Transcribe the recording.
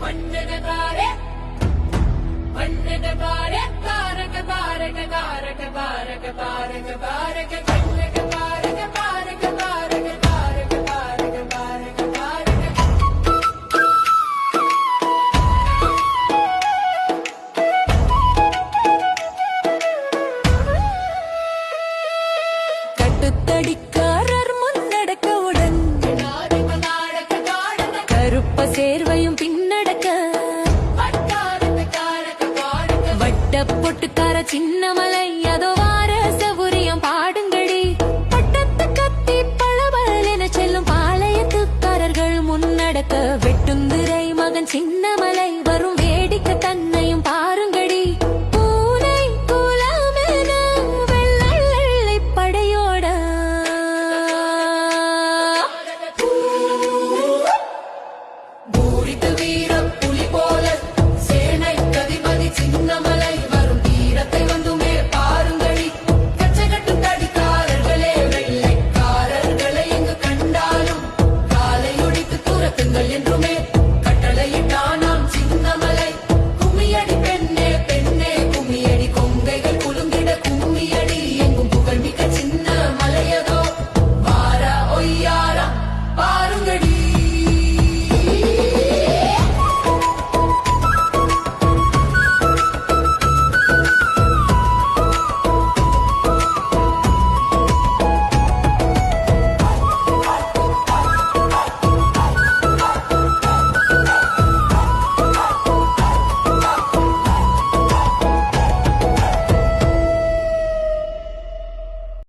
வண்ணனகாரே வண்ணனகாரே காரக பாரக காரக பாரக பாரக பாரக கண்ணக பாரக பாரக பாரக பாரக பாரக பாரக பாரக சின்னமலை அதோ வார சவுரியம் பாடுங்கடி. பட்டத்து கத்தி பளபள என செல்லும் பாளையத்துக்காரர்கள் முன்னடக்க வெட்டுந்துரை மகன் சின்னமலை